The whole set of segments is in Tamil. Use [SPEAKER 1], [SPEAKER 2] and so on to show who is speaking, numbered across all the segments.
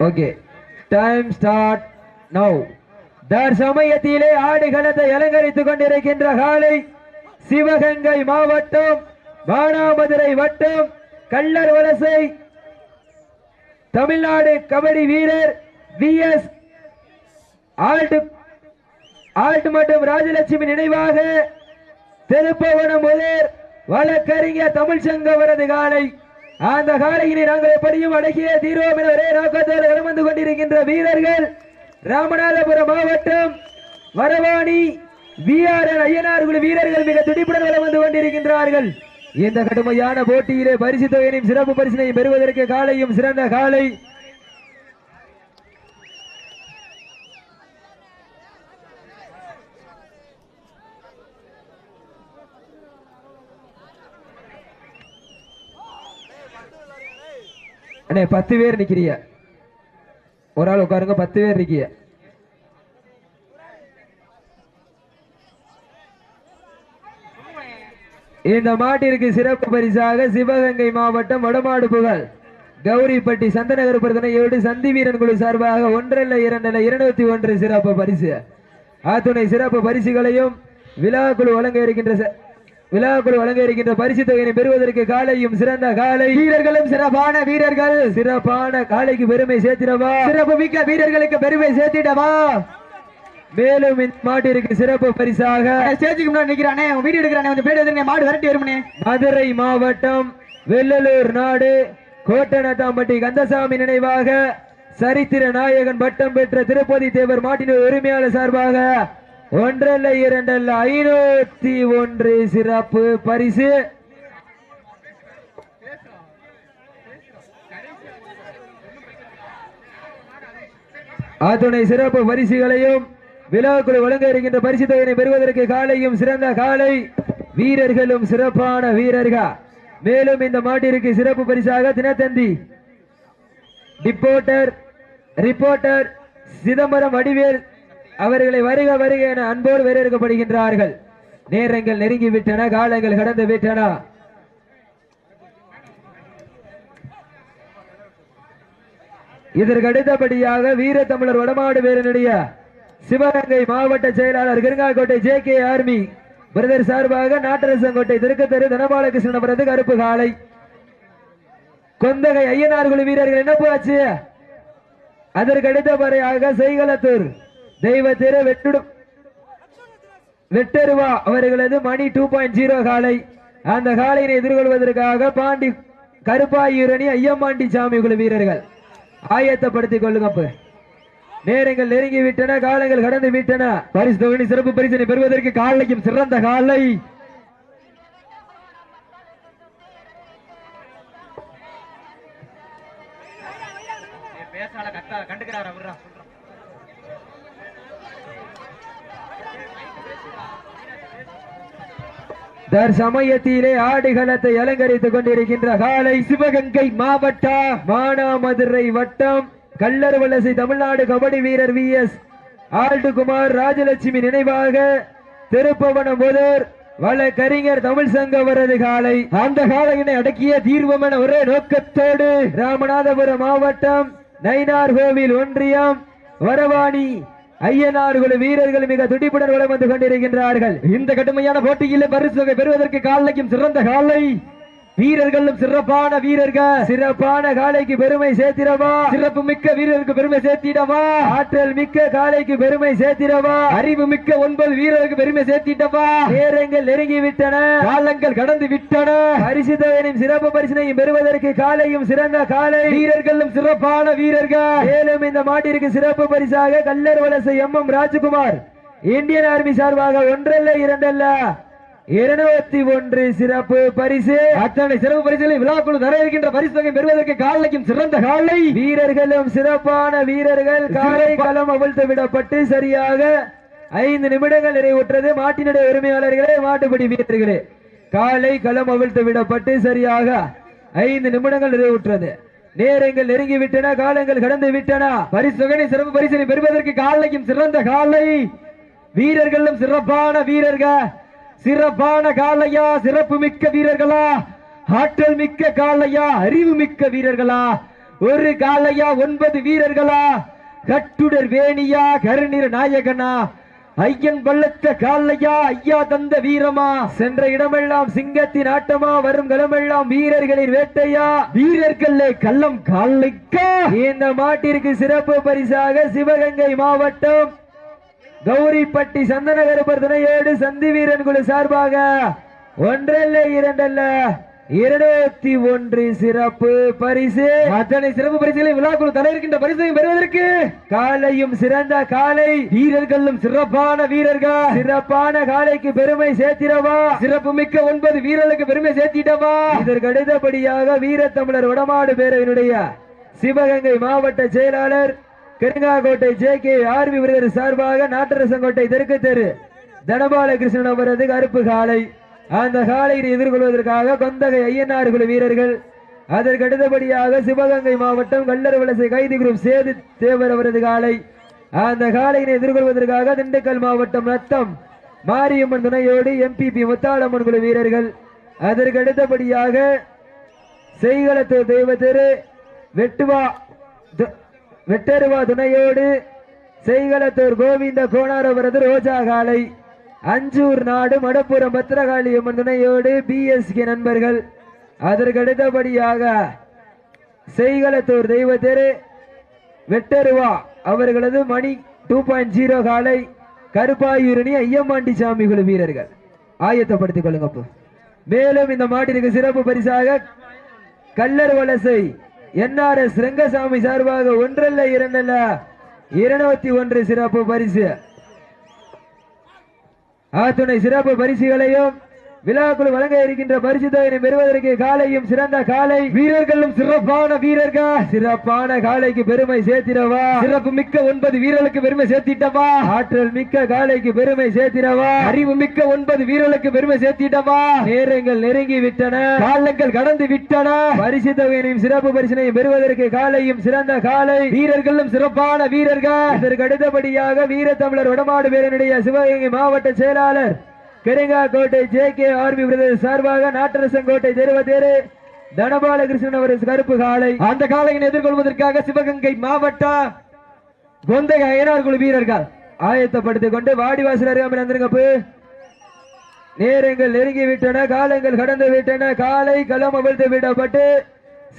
[SPEAKER 1] ஓகே டைம் ஸ்டார்ட் நவ் தற்சமயத்திலே ஆடுகளத்தை அலங்கரித்துக் கொண்டிருக்கின்ற காலை சிவகங்கை மாவட்டம் வானாமதுரை வட்டம் கள்ளர் வலசை தமிழ்நாடு கபடி வீரர் வி எஸ் ஆல்ட் ஆல்ட் மற்றும் ராஜலட்சுமி நினைவாக திருப்பவனம் முதல் வழக்கறிஞர் தமிழ் வரது காலை அந்த காலையினை நாங்கள் எப்படியும் அடக்கிய தீர்வோம் என ஒரே நோக்கத்தோடு வலம் வந்து கொண்டிருக்கின்ற வீரர்கள் ராமநாதபுரம் மாவட்டம் வரவாணி விஆர்என் ஐயனார் குழு வீரர்கள் மிக துடிப்புடன் வலம் வந்து கொண்டிருக்கின்றார்கள். இந்த கடுமையான போட்டியிலே பரிசு தொகையினையும் சிறப்பு பரிசினையும் பெறுவதற்கு காலையும் சிறந்த காலை அண்ணே பத்து பேர் நிக்கிறிய ஒரு ஆள் உட்காருங்க பத்து பேர் இருக்கிய இந்த மாட்டிற்கு சிறப்பு பரிசாக சிவகங்கை மாவட்டம் வடமாடு புகழ். கௌரிப்பட்டி சந்தநகர் பிரதனையோடு சந்தி வீரன் குழு சார்பாக ஒன்றல்ல இரண்டல்ல இருநூத்தி ஒன்று சிறப்பு பரிசு. அத்துணை சிறப்பு பரிசுகளையும் விழாக்குழு வழங்க இருக்கின்ற விழாக்குழு வழங்க இருக்கின்ற பரிசு தொகையினை பெறுவதற்கு காலையும் சிறந்த காலை. வீரர்களும் சிறப்பான வீரர்கள். சிறப்பான காலைக்கு பெருமை சேர்த்திடவா? சிறப்பு மிக்க வீரர்களுக்கு பெருமை சேர்த்திடவா? மேலும் மாட்டிற்கு சிறப்பு பரிசாக.
[SPEAKER 2] ஸ்டேஜுக்கு முன்னாடி நிக்கிறானே வீடியோ எடுக்கிறானே கொஞ்சம் பேர் எதிர்ங்க மாடு விரட்டி வருமனே.
[SPEAKER 1] மதுரை மாவட்டம் வெள்ளலூர் நாடு கோட்டனத்தாம்பட்டி கந்தசாமி நினைவாக சரித்திர நாயகன் பட்டம் பெற்ற திருப்பதி தேவர் மாட்டின் உரிமையாளர் சார்பாக ஒன்றல்ல இரண்டல்ல ஐநூத்தி ஒன்று சிறப்பு பரிசு. அத்துணை சிறப்பு பரிசுகளையும் விழாக்குழு வழங்க இருக்கின்ற பரிசு தொகையினை பெறுவதற்கு காலையும் சிறந்த காலை. வீரர்களும் சிறப்பான வீரர்கள். மேலும் இந்த மாட்டிற்கு சிறப்பு பரிசாக தினத்தந்தி. டிப்போட்டர் ரிப்போர்ட்டர் சிதம்பரம் வடிவேல் அவர்களை வருக வருக என அன்போடு வரவேற்கப்படுகின்றார்கள் நேரங்கள் நெருங்கி விட்டன காலங்கள் கடந்து விட்டன இதற்கு அடுத்தபடியாக வீர தமிழர் வடமாடு வீரனுடைய சிவகங்கை மாவட்ட செயலாளர் Karungakottai J K army brother சார்பாக நாட்டரசங்கோட்டை திருக்கத்தெரு அவரது கருப்பு காலை. கொந்தகை ஐயனார் குழு வீரர்கள் என்ன போச்சு? அதற்கு அடுத்தபடியாக செய்களத்தூர் தெய்வ திரு வெட்டுடு வெட்டருவா அவர்களது மணி டூ பாயிண்ட் ஜீரோ காலை. அந்த காலையினை எதிர்கொள்வதற்காக பாண்டி கருப்பாயூரணி ஐயம்பாண்டி சாமி குழு வீரர்கள். ஆயத்தப்படுத்திக் கொள்ளுங்க நேரங்கள் நெருங்கி விட்டன காலங்கள் கடந்து விட்டன. பரிசு தொகுதி சிறப்பு பரிசனை பெறுவதற்கு காலைக்கும் சிறந்த காலை.
[SPEAKER 2] பேசால கட்டா அவர்தான்
[SPEAKER 1] தற்சமயத்திலே ஆடுகளத்தை அலங்கரித்துக் கொண்டிருக்கின்ற காலை சிவகங்கை மாவட்ட மானாமதுரை வட்டம் கல்லர் வலசை தமிழ்நாடு கபடி வீரர் வி எஸ் ஆல்டுகுமார் ராஜலட்சுமி நினைவாக திருப்பவனம் முதல் வழக்கறிஞர் தமிழ் சங்க வரது காலை. அந்த காலையினை அடக்கிய தீர்வம் என ஒரே நோக்கத்தோடு ராமநாதபுரம் மாவட்டம் நயினார் கோவில் ஒன்றியம் வரவாணி ஐயனார் வீரர்கள் மிக துடிப்புடன் வளம் வந்து கொண்டிருக்கின்றார்கள். இந்த கடுமையான போட்டியில் பரிசு பெறுவதற்கு காலைக்கும் சிறந்த காலை வீரர்களும் சிறப்பான வீரர்கள். சிறப்பான காலைக்கு பெருமை சேர்த்திடவா? சிறப்பு மிக்க வீரருக்கு பெருமை சேர்த்திடவா? ஆற்றல் மிக்க காலைக்கு பெருமை சேர்த்திடவா? அறிவு மிக்க ஒன்பது வீரருக்கு பெருமை சேர்த்திட்டவா நேரங்கள் நெருங்கி விட்டன காலங்கள் கடந்து விட்டன. பரிசுதவனின் சிறப்பு பரிசனையும் பெறுவதற்கு காலையும் சிறந்த காலை வீரர்களும் சிறப்பான வீரர்கள். மேலும் இந்த மாட்டிற்கு சிறப்பு பரிசாக Kallar Valasai M M Rajakumar. Indian army சார்பாக ஒன்றல்ல இரண்டல்ல. இருநூத்தி ஒன்று சிறப்பு பரிசு. அத்தனை சிறப்பு பரிசுகளை விழாக்குழு தர இருக்கின்ற பரிசு தொகை பெறுவதற்கு காலைக்கும் சிறந்த காலை. வீரர்களும் சிறப்பான வீரர்கள். காலை களம் அவிழ்த்து விடப்பட்டு சரியாக ஐந்து நிமிடங்கள் நிறைவுற்றது. மாட்டினுடைய உரிமையாளர்களே மாட்டுப்படி வீரர்களே. காலை களம் அவிழ்த்து விடப்பட்டு சரியாக ஐந்து நிமிடங்கள் நிறைவுற்றது. நேரங்கள் நெருங்கி விட்டன காலங்கள் கடந்து விட்டன பரிசு தொகை சிறப்பு பரிசினை பெறுவதற்கு காலைக்கும் சிறந்த காலை. வீரர்களும் சிறப்பான வீரர்கள். சிறப்பான காலையா சிறப்பு மிக்க வீரர்களா? ஆற்றல் மிக்க காலையா அறிவு மிக்க வீரர்களா? ஒரு காலையா ஒன்பது வீரர்களா? கட்டுடர் வேணியா கருணிர நாயகனா? ஐயன் பள்ளத்த காலையா ஐயா தந்த வீரமா? சென்ற இடமெல்லாம் சிங்கத்தின் ஆட்டமா? வரும் களமெல்லாம் வீரர்களின் வேட்டையா? வீரர்களே கள்ளம் காலைக்கா இந்த மாட்டிற்கு சிறப்பு பரிசாக சிவகங்கை மாவட்டம் கௌரிப்பட்டி சந்தனகருப்பர் துணையோடு சந்தி வீரன் குழு சார்பாக ஒன்றல்ல இரண்டல்ல. இருநூத்தி ஒன்று சிறப்பு பரிசு. அத்தனை சிறப்பு பரிசுகளை விழாக்குழு தர இருக்கின்ற பரிசையும் பெறுவதற்கு காலையும் சிறந்த காலை. வீரர்களும் சிறப்பான வீரர்கள். சிறப்பான காலைக்கு பெருமை சேர்த்திடவா? சிறப்பு மிக்க ஒன்பது வீரர்களுக்கு பெருமை சேர்த்திடவா? இதற்கு அடுத்தபடியாக வீரத்தமிழர் வடமாடு பேரவையினுடைய சிவகங்கை மாவட்ட செயலாளர் கருங்காக்கோட்டை ஜே கே ஆர்வி விருதர் சார்பாக நாட்டரசங்கோட்டை தெற்கு தெரு தனபாலகிருஷ்ணன் அவரது கருப்பு காளை அந்த காளையை எதிர்கொள்வதற்காக கொந்தகை ஐயனார் குழு வீரர்கள் அதற்கு அடுத்தபடியாக சிவகங்கை மாவட்டம் கல்லர் வலசை கைதி குரூப் சேது தேவர் அவரது காலை. அந்த காலையினை எதிர்கொள்வதற்காக திண்டுக்கல் மாவட்டம் ரத்தம் மாரியம்மன் துணையோடு எம்பிபி முத்தாளம்மன் குழு வீரர்கள் அதற்கு அடுத்தபடியாக செய்களத்து தெய்வ தெரு வெட்டுவா வெட்டருவா துணையோடு செய்களத்தூர் கோவிந்த கோணார் அவரது ரோஜா காலை. அஞ்சூர் நாடு மடப்புறம் பத்திரகாளி அம்மன் துணையோடு பிஎஸ்கே நண்பர்கள் அதற்கு அடுத்தபடியாக செய்களத்தூர் தெய்வ திரு வெட்டருவா அவர்களது மணி டூ பாயிண்ட் ஜீரோ காலை கருப்பாயூரணி ஐயம்மாண்டி சாமி குழு வீரர்கள். ஆயத்தப்படுத்திக் கொள்ளுங்கப்போ. மேலும் இந்த மாட்டிற்கு சிறப்பு பரிசாக கல்லர் வலசை என்ஆர்எஸ் ரங்கசாமி சார்பாக ஒன்றல்ல இரண்டல்ல இருநூத்தி ஒன்று சிறப்பு பரிசு. ஆத்துணை சிறப்பு பரிசுகளையும் விழாக்குழு வழங்க இருக்கின்ற பரிசு பெறுவதற்கு காலையும் சிறந்த காலை. வீரர்களும் சிறப்பான வீரர்கள். சிறப்பான காலைக்கு பெருமை சேர்த்திடவா. சிறப்பு மிக்க ஒன்பது வீரர்களுக்கு பெருமை சேர்த்திட்டவா. ஆற்றல் மிக்க காலைக்கு பெருமை சேர்த்திடவா. அறிவு மிக்க ஒன்பது வீரர்களுக்கு பெருமை சேர்த்திட்டவா. நேரங்கள் நெருங்கி விட்டன. காலங்கள் கடந்து விட்டன. பரிசு தொகையினையும் சிறப்பு பரிசினையும் பெறுவதற்கு காலையும் சிறந்த காலை. வீரர்களும் சிறப்பான வீரர்கள். இதற்கு அடுத்தபடியாக வீர தமிழர் வடமாடு பேரனுடைய சிவகங்கை மாவட்ட செயலாளர் கெருங்காக்கோட்டை ஜே கே ஆர்மி பிரதேச சார்பாக நாட்டரசங்கோட்டை தெருவத்தேரு தனபாலகிருஷ்ணன் அவரது கருப்பு காலை. அந்த காலையின் எதிர்கொள்வதற்காக சிவகங்கை மாவட்ட கொந்தக அயனார் குழு வீரர்கள் ஆயத்தப்படுத்திக் கொண்டு வாடிவாசல் அருகாமல் வந்திருங்கப்பு நேரங்கள் நெருங்கி விட்டன காலங்கள் கடந்து விட்டன. காலை களம் அவிழ்த்து விடப்பட்டு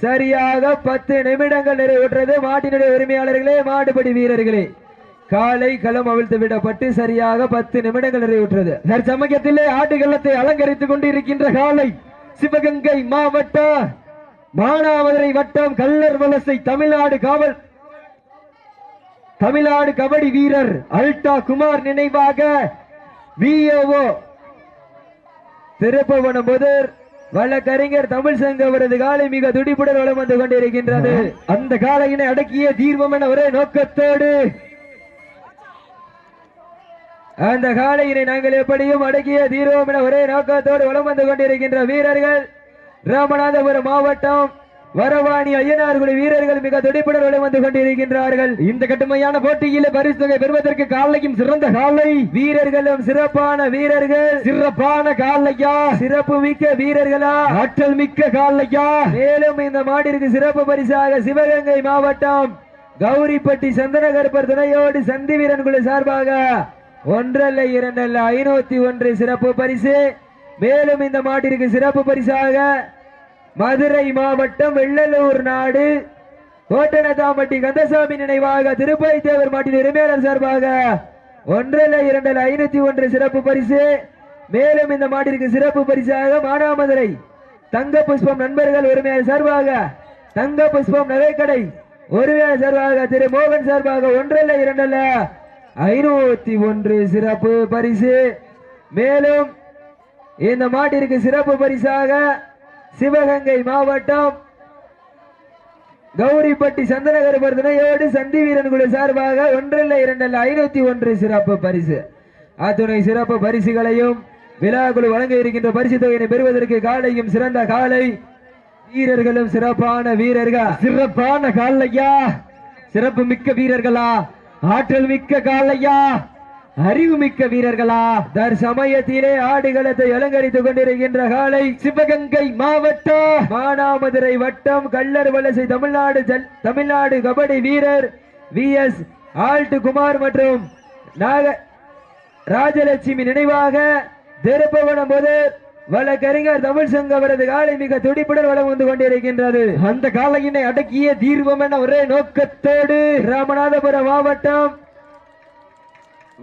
[SPEAKER 1] சரியாக பத்து நிமிடங்கள் நிறைவுற்றது. மாட்டினுடைய உரிமையாளர்களே மாடுபடி வீரர்களே. காலை களம் அவிழ்த்து விடப்பட்டு சரியாக பத்து நிமிடங்கள் நிறைவுற்றது. தற்சமயத்திலே ஆட்டுகளத்தை அலங்கரித்துக் கொண்டிருக்கின்ற காலை சிவகங்கை மாவட்ட மானாமதுரை வட்டம் கல்லர் வலசை தமிழ்நாடு காவல் தமிழ்நாடு கபடி வீரர் அல்டா குமார் நினைவாக விஓஓ திருப்பவனம் முதல் வழக்கறிஞர் தமிழ் சங்க அவரது காலை மிக துடிப்புடன் வளம் வந்து கொண்டிருக்கின்றது. அந்த காலையினை அடக்கிய தீர்வம் என ஒரே நோக்கத்தோடு அந்த காலையினை நாங்கள் எப்படியும் அடக்கிய தீர்வோம் என ஒரே நோக்கத்தோடு வளம் வந்து கொண்டிருக்கின்ற வீரர்கள் ராமநாதபுரம் மாவட்டம் வரவாணி ஐயனார்குடி வீரர்கள் மிக துடிப்புடன் வளம் வந்து கொண்டிருக்கின்றார்கள். இந்த கடுமையான போட்டியில் பரிசு தொகை பெறுவதற்கு காலையும் சிறந்த காலை வீரர்களும் சிறப்பான வீரர்கள். சிறப்பான காலையா சிறப்பு மிக்க வீரர்களா? ஆற்றல் மிக்க காலையா மேலும் இந்த மாடிற்கு சிறப்பு பரிசாக சிவகங்கை மாவட்டம் கௌரிப்பட்டி சந்தனகருப்பர் துணையோடு சந்தி குழு சார்பாக ஒன்றல்ல இரண்டல்ல ஐநூத்தி ஒன்று சிறப்பு பரிசு. மேலும் இந்த மாட்டிற்கு சிறப்பு பரிசாக மதுரை மாவட்டம் வெள்ளலூர் நாடு கோட்டனதாம்பட்டி கந்தசாமி நினைவாக திருப்பதி தேவர் மாட்டின் உரிமையாளர் சார்பாக ஒன்றல்ல இரண்டல்ல ஐநூத்தி ஒன்று சிறப்பு பரிசு. மேலும் இந்த மாட்டிற்கு சிறப்பு பரிசாக மானாமதுரை தங்க புஷ்பம் நண்பர்கள் உரிமையாளர் சார்பாக தங்க புஷ்பம் நகைக்கடை உரிமையாளர் சார்பாக திரு மோகன் சார்பாக ஒன்றல்ல இரண்டல்ல ஐநூத்தி ஒன்று சிறப்பு பரிசு. மேலும் இந்த மாட்டிற்கு சிறப்பு பரிசாக சிவகங்கை மாவட்டம் கௌரிப்பட்டி சந்தனகருபர் துணையோடு சந்தி வீரன் குழு சார்பாக ஒன்றல்ல இரண்டல்ல ஐநூத்தி ஒன்று சிறப்பு பரிசு. அத்துணை சிறப்பு பரிசுகளையும் விழா குழு வழங்க இருக்கின்ற பரிசு தொகையினை பெறுவதற்கு காலையும் சிறந்த காலை வீரர்களும் சிறப்பான வீரர்கள். சிறப்பான காலையா? சிறப்பு மிக்க வீரர்களா? ஆற்றல் மிக்க காலையா
[SPEAKER 2] அறிவுமிக்க வீரர்களா.
[SPEAKER 1] தற்சமயத்திலே ஆடுகளத்தை அலங்கரித்துக் கொண்டிருக்கின்ற காலை
[SPEAKER 2] சிவகங்கை மாவட்ட
[SPEAKER 1] மானாமதுரை வட்டம் கள்ளர் வலசை தமிழ்நாடு தமிழ்நாடு கபடி வீரர் வி. எஸ். ஆல்ட் குமார் மற்றும் நாக ராஜலட்சுமி நினைவாக திருப்பவனம் போது வழக்கறிஞர் தமிழ் சங்க அவரது காலை மிக துடிப்புடன் வளம் வந்து கொண்டிருக்கின்றது.
[SPEAKER 2] அந்த காலையினை அடக்கிய தீர்வம் என ஒரே நோக்கத்தோடு
[SPEAKER 1] ராமநாதபுரம் மாவட்டம்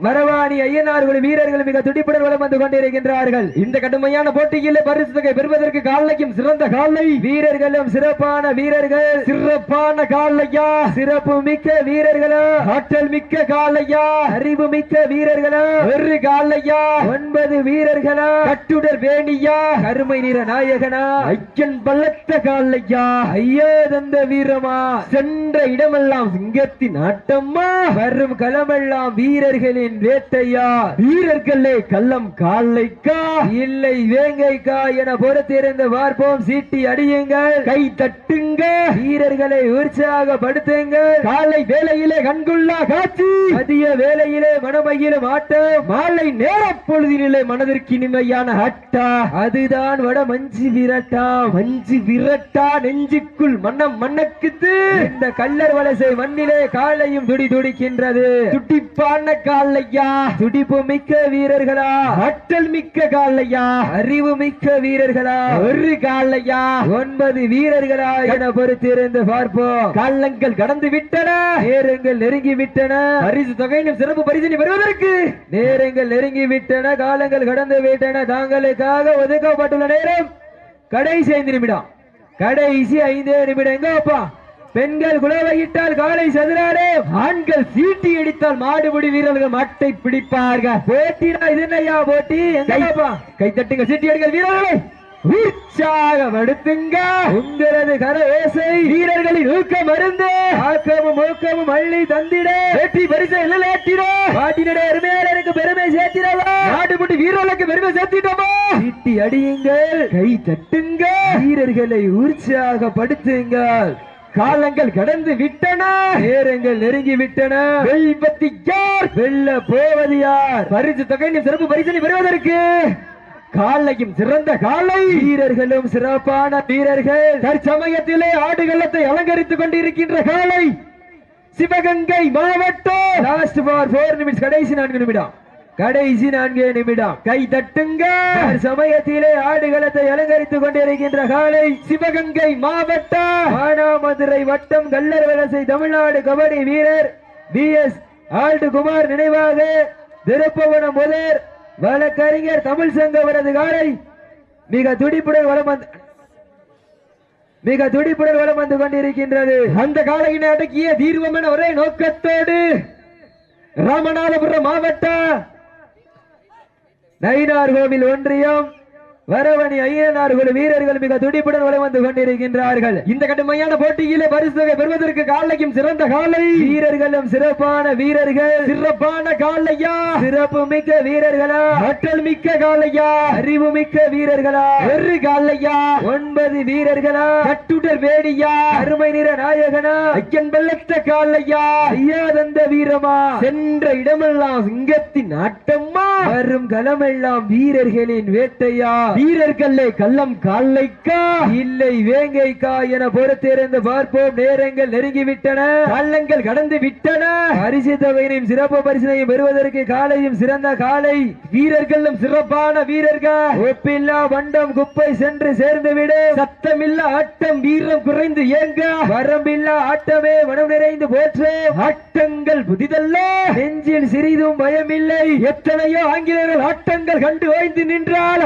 [SPEAKER 1] மரவாணி ஐயனார்கள் வீரர்கள் மிக துடிப்புடன் வளம் வந்து கொண்டிருக்கின்றார்கள்.
[SPEAKER 2] இந்த கடுமையான போட்டியில் பரிசு தொகை பெறுவதற்கு காலையும் சிறந்த காலை.
[SPEAKER 1] வீரர்களும் சிறப்பான வீரர்கள்.
[SPEAKER 2] சிறப்பான காலையா?
[SPEAKER 1] சிறப்பு மிக்க வீரர்களா?
[SPEAKER 2] ஆற்றல் மிக்க காலையா?
[SPEAKER 1] அறிவு மிக்க வீரர்களா?
[SPEAKER 2] ஒரு காலையா?
[SPEAKER 1] ஒன்பது வீரர்களா?
[SPEAKER 2] கட்டுடர் வேணியா?
[SPEAKER 1] கருமை நிற நாயகனா?
[SPEAKER 2] ஐயன் பலத்த காலையா?
[SPEAKER 1] ஐயோ தந்த வீரமா?
[SPEAKER 2] சென்ற இடமெல்லாம் சிங்கத்தின் ஆட்டம்மா?
[SPEAKER 1] வரும் களமெல்லாம் வீரர்களின் வேட்டையா?
[SPEAKER 2] வீரர்களே கள்ளம் காலைக்கா
[SPEAKER 1] இல்லை வேங்கைக்கா என பொறுத்திருந்து பார்ப்போம். சீட்டி அடியுங்கள்.
[SPEAKER 2] கை தட்டுங்க
[SPEAKER 1] வீரர்களை உற்சாகப்படுத்துங்கள்
[SPEAKER 2] காலை வேளையிலே கண்குள்ளா காட்சி.
[SPEAKER 1] மதிய வேளையிலே மனமையிலும் ஆட்டம்.
[SPEAKER 2] மாலை நேர பொழுதினிலே மனதிற்கு இனிமையான அட்டா
[SPEAKER 1] அதுதான் வட மஞ்சு விரட்டா.
[SPEAKER 2] மஞ்சு விரட்டா நெஞ்சுக்குள் மன்னம் மண்ணக்குது
[SPEAKER 1] இந்த கல்லர் வலசை மண்ணிலே காலையும் துடி துடிக்கின்றது.
[SPEAKER 2] துடிப்பான காலையா.
[SPEAKER 1] துடிப்பு மிக்க வீரர்களா.
[SPEAKER 2] ஆற்றல் மிக்க காலையா.
[SPEAKER 1] அறிவு மிக்க வீரர்களா.
[SPEAKER 2] ஒரு காலையா.
[SPEAKER 1] ஒன்பது வீரர்களா என பொறுத்திருந்து பார்ப்போம்.
[SPEAKER 2] காலங்கள் கடந்து விட்டன.
[SPEAKER 1] நேரங்கள் நெருங்கி விட்டன.
[SPEAKER 2] பரிசு தொகையினும் சிறப்பு பரிசினை பெறுவதற்கு.
[SPEAKER 1] நேரங்கள் நெருங்கி விட்டன. காலங்கள் கடந்து விட்டன. தாங்களுக்காக ஒதுக்கப்பட்டுள்ள நேரம் கடைசி ஐந்து நிமிடம். கடைசி ஐந்தே நிமிடம். எங்க அப்பா? பெண்கள் குலவையிட்டால் காலை சதுராடு
[SPEAKER 2] ஆண்கள் சீட்டி அடித்தால் மாடுபிடி வீரர்கள் மாட்டை பிடிப்பார்கள்.
[SPEAKER 1] போட்டினா இது என்னய்யா போட்டி? எங்கப்பா
[SPEAKER 2] கை தட்டுங்க சீட்டி அடிங்கள் வீரர்களை! உற்சாகப்படுத்துங்க
[SPEAKER 1] உங்களது கர ஓசை
[SPEAKER 2] வீரர்களின் ஊக்கம் மருந்து
[SPEAKER 1] ஆக்கமும் ஊக்கமும் அள்ளி தந்திட.
[SPEAKER 2] வெற்றி பரிசை நிலையாட்டிட
[SPEAKER 1] பாட்டினுடைய அருமையாளருக்கு பெருமை சேர்த்திடவா.
[SPEAKER 2] நாடுபடி வீரர்களுக்கு பெருமை சேர்த்திட்டோமா
[SPEAKER 1] சீட்டி அடியுங்கள்.
[SPEAKER 2] கை தட்டுங்க.
[SPEAKER 1] வீரர்களை உற்சாகப்படுத்துங்கள்
[SPEAKER 2] காலங்கள் கடந்து விட்டன.
[SPEAKER 1] நேரங்கள் நெருங்கி விட்டன.
[SPEAKER 2] வெல்பத்தி யார்?
[SPEAKER 1] வெல்ல போவது யார்?
[SPEAKER 2] பரிசு தொகையின் சிறப்பு பரிசனை பெறுவதற்கு காலையும் சிறந்த காலை.
[SPEAKER 1] வீரர்களும் சிறப்பான வீரர்கள்.
[SPEAKER 2] தற்சமயத்திலே ஆடுகளத்தை அலங்கரித்துக் கொண்டிருக்கின்ற காலை. சிவகங்கை மாவட்டம்.
[SPEAKER 1] லாஸ்ட் ஃபார் ஃபோர் நிமிஷம் கடைசி நான்கு நிமிடம். கடைசி நான்கு நிமிடம்.
[SPEAKER 2] கை தட்டுங்க.
[SPEAKER 1] சமயத்திலே ஆடுகளத்தை அலங்கரித்துக் கொண்டிருக்கின்ற காலை.
[SPEAKER 2] சிவகங்கை மாவட்டம்.
[SPEAKER 1] மானாமதுரை வட்டம் கல்லர் வலசை தமிழ்நாடு கபடி வீரர் பி எஸ் ஆல்டு குமார் நினைவாக. திருப்பவனம் முதல் வழக்கறிஞர் தமிழ் சங்க அவரது காரை மிக துடிப்புடன் வளம் வந்து மிக துடிப்புடன் வளம் வந்து கொண்டிருக்கின்றது.
[SPEAKER 2] அந்த காலையினை அடக்கிய தீர்வம் என ஒரே நோக்கத்தோடு ராமநாதபுரம் மாவட்டம்
[SPEAKER 1] நயினார் கோவில் ஒன்றியம் வரவணி ஐயனார் குழு வீரர்கள் மிக துடிப்புடன் வலம் வந்து கொண்டிருக்கின்றார்கள்.
[SPEAKER 2] இந்த கடுமையான போட்டியிலே பரிசு தொகை பெறுவதற்கு காலையும் சிறந்த காலை.
[SPEAKER 1] வீரர்களும் சிறப்பான வீரர்கள்.
[SPEAKER 2] சிறப்பான காலையா?
[SPEAKER 1] சிறப்பு மிக்க வீரர்களா?
[SPEAKER 2] ஆற்றல் மிக்க காலையா?
[SPEAKER 1] அறிவு மிக்க வீரர்களா?
[SPEAKER 2] ஒரு காலையா?
[SPEAKER 1] ஒன்பது வீரர்களா?
[SPEAKER 2] கட்டுடர் வேடியா
[SPEAKER 1] அருமை நிற நாயகனா?
[SPEAKER 2] ஐயன் வெள்ளத்த காலையா?
[SPEAKER 1] ஐயா தந்த வீரமா?
[SPEAKER 2] சென்ற இடமெல்லாம் சிங்கத்தின் ஆட்டம்மா?
[SPEAKER 1] வரும் களமெல்லாம் வீரர்களின் வேட்டையா?
[SPEAKER 2] வீரர்களே கள்ளம் காலைக்கா
[SPEAKER 1] இல்லை வேங்கைக்கா என பொறுத்திருந்து பார்ப்போம். நேரங்கள் நெருங்கிவிட்டன.
[SPEAKER 2] காலங்கள் கடந்து விட்டன
[SPEAKER 1] பரிசு தொகையினையும் சிறப்பு பரிசினையும் பெறுவதற்கு காலையும் சிறந்த காலை.
[SPEAKER 2] வீரர்களும் சிறப்பான வீரர்கள்.
[SPEAKER 1] ஒப்பில்லா வண்டம் குப்பை சென்று சேர்ந்து விடு
[SPEAKER 2] சத்தமில்ல ஆட்டம் வீரம் குறைந்து ஏங்க
[SPEAKER 1] வரம்பில்லா ஆட்டமே மனம் நிறைந்து போற்று.
[SPEAKER 2] ஆட்டங்கள் புதிதல்ல.
[SPEAKER 1] நெஞ்சில் சிறிதும் பயமில்லை.
[SPEAKER 2] எத்தனையோ ஆங்கிலேயர்கள் ஆட்டங்கள் கண்டு ஓய்ந்து நின்றால்.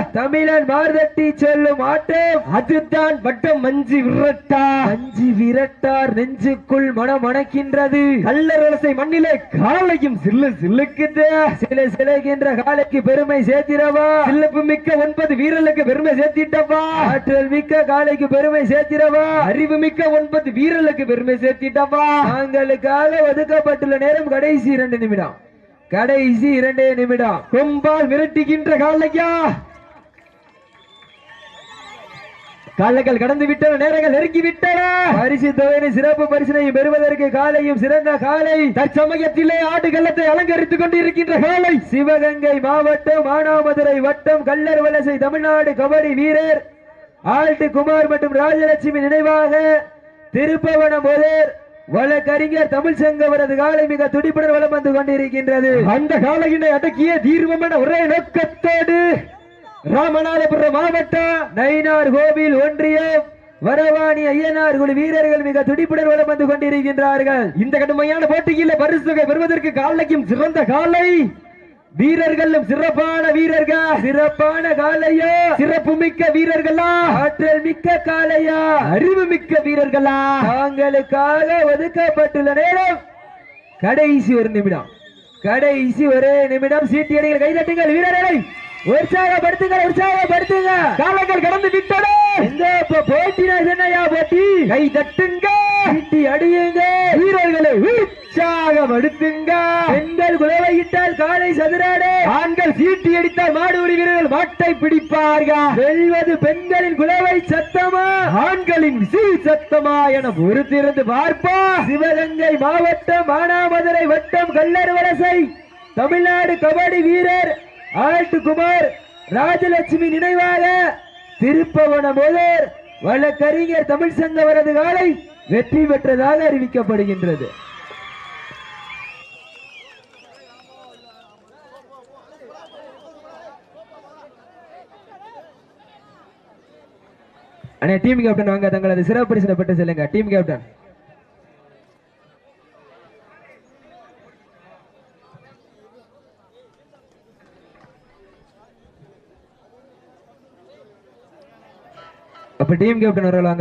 [SPEAKER 1] தமிழன் மார்தட்டி சொல்லும் ஆட்டம்
[SPEAKER 2] அதுதான் வட்டம் மஞ்சு விரட்டா.
[SPEAKER 1] அஞ்சு விரட்டார் நெஞ்சுக்குள் மனம் மணக்கின்றது
[SPEAKER 2] கல்லரசை மண்ணிலே காலையும் சில்லு சில்லுக்குது.
[SPEAKER 1] சில சிலைகின்ற காலைக்கு பெருமை சேர்த்திடவா?
[SPEAKER 2] சில்லப்பு மிக்க ஒன்பது வீரர்களுக்கு பெருமை சேர்த்திட்டவா?
[SPEAKER 1] ஆற்றல் மிக்க காலைக்கு பெருமை சேர்த்திடவா?
[SPEAKER 2] அறிவு மிக்க ஒன்பது வீரர்களுக்கு பெருமை சேர்த்திட்டவா?
[SPEAKER 1] தாங்களுக்காக ஒதுக்கப்பட்டுள்ள நேரம் கடைசி இரண்டு நிமிடம். கடைசி இரண்டே நிமிடம்.
[SPEAKER 2] கொம்பால் விரட்டுகின்ற காலையா காலங்கள் கடந்து விட்டன நேரங்கள் நெருங்கி விட்டன.
[SPEAKER 1] பரிசு தொகையின் சிறப்பு பரிசினை பெறுவதற்கு காலையும் சிறந்த காலை.
[SPEAKER 2] தற்சமயத்திலே ஆடுகளத்தை அலங்கரித்துக் கொண்டிருக்கின்ற காலை.
[SPEAKER 1] சிவகங்கை மாவட்டம் மானாமதுரை வட்டம் கல்லர் வலசை தமிழ்நாடு கபடி வீரர் ஆல்ட் குமார் மற்றும் ராஜலட்சுமி நினைவாக திருப்பவனம் முதல் வழக்கறிஞர் தமிழ் சங்கவரது காலை மிக துடிப்புடன் வலம் வந்து கொண்டிருக்கின்றது.
[SPEAKER 2] அந்த காலையினை அடக்கிய தீர்வம் என ஒரே நோக்கத்தோடு ராமநாதபுரம் மாவட்டம்
[SPEAKER 1] நயினார் கோவில் ஒன்றியம் வரவாணி ஐயனார் குழு வீரர்கள் மிக துடிப்புடன் வலம் வந்து கொண்டிருக்கின்றார்கள்.
[SPEAKER 2] இந்த கடுமையான போட்டியில் பரிசுகை பெறுவதற்கு காலைக்கும் சிறந்த காலை. வீரர்களும் சிறப்பான வீரர்கள்?
[SPEAKER 1] சிறப்பான காலையா?
[SPEAKER 2] சிறப்பு மிக்க வீரர்களா?
[SPEAKER 1] ஆற்றல் மிக்க காலையா?
[SPEAKER 2] அறிவு மிக்க வீரர்களா?
[SPEAKER 1] தாங்களுக்காக ஒதுக்கப்பட்டுள்ள நேரம் கடைசி ஒரு நிமிடம். கடைசி ஒரே நிமிடம். சீட்டியடிகள் கைதட்டுங்கள். வீரர்களை உற்சாகப்படுத்துங்கள் உற்சாகப்படுத்துங்க
[SPEAKER 2] காலங்கள் கடந்து விட்டன
[SPEAKER 1] எங்க இப்ப போட்டினா என்னையா போட்டி?
[SPEAKER 2] கை தட்டுங்க.
[SPEAKER 1] சீட்டி அடியுங்க.
[SPEAKER 2] வீரர்களை உற்சாகப்படுத்துங்க.
[SPEAKER 1] பெண்கள் குலவையிட்டால் காலை சதுராடு.
[SPEAKER 2] ஆண்கள் சீட்டி அடித்தால் மாடுபிடி வீரர்கள் மாட்டை பிடிப்பார்கள்.
[SPEAKER 1] வெல்வது பெண்களின் குலவை சத்தமா?
[SPEAKER 2] ஆண்களின் விசில் சத்தமா என பொறுத்திருந்து பார்ப்பா
[SPEAKER 1] சிவகங்கை மாவட்டம் மானாமதுரை வட்டம் கல்லர் வலசை. தமிழ்நாடு கபடி வீரர் ஆல்ட் குமார் ராஜலட்சுமி நினைவாக திருப்பவன முதல் வழக்கறிஞர் தமிழ் சங்கவரது காலை வெற்றி பெற்றதாக அறிவிக்கப்படுகின்றது. அண்ணே டீம் கேப்டன் வாங்க தங்களது சிறப்பு பரிசனை பெற்று செல்லுங்க. டீம் கேப்டன் அப்ப டீம் கேப்டன் வருவாங்க?